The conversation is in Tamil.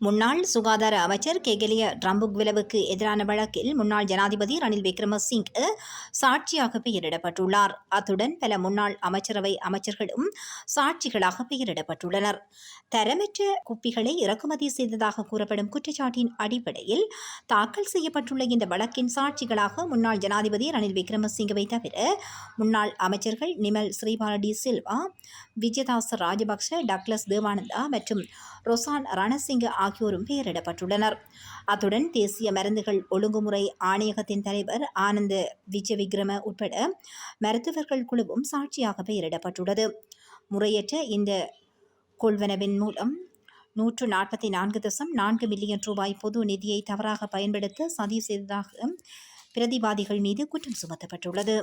முன்னாள் சுகாதார அமைச்சர் கெகலிய ரம்புக்விலவுக்கு எதிரான வழக்கில் முன்னாள் ஜனாதிபதி ரணில் விக்ரமசிங் சாட்சியாக பெயரிடப்பட்டுள்ளார். அத்துடன் பல முன்னாள் அமைச்சரவை அமைச்சர்களும் சாட்சிகளாக பெயரிடப்பட்டுள்ளனர். தரமற்ற குப்பிகளை இறக்குமதி செய்ததாக கூறப்படும் குற்றச்சாட்டின் அடிப்படையில் தாக்கல் செய்யப்பட்டுள்ள இந்த வழக்கின் சாட்சிகளாக முன்னாள் ஜனாதிபதி ரணில் விக்ரமசிங்கவை தவிர முன்னாள் அமைச்சர்கள் நிமல் ஸ்ரீபாலடி சில்வா விஜயதாச ராஜபக்ஷ டக்ளஸ் தேவானந்தா மற்றும் ரொசான் ரணசிங்க ஆகியோரும் பெயரிடப்பட்டுள்ளனர். அத்துடன் தேசிய மருந்துகள் ஒழுங்குமுறை ஆணையகத்தின் தலைவர் ஆனந்த விஜயவிக்ரம உட்பட மருத்துவர்கள் குழுவும் சாட்சியாக பெயரிடப்பட்டுள்ளது. முறையற்ற இந்த கொள்வனவின் மூலம் நூற்று நாற்பத்தி நான்கு தசம் நான்கு மில்லியன் ரூபாய் பொது நிதியை தவறாக பயன்படுத்த சதி செய்ததாக பிரதிவாதிகள் மீது குற்றம் சுமத்தப்பட்டுள்ளது.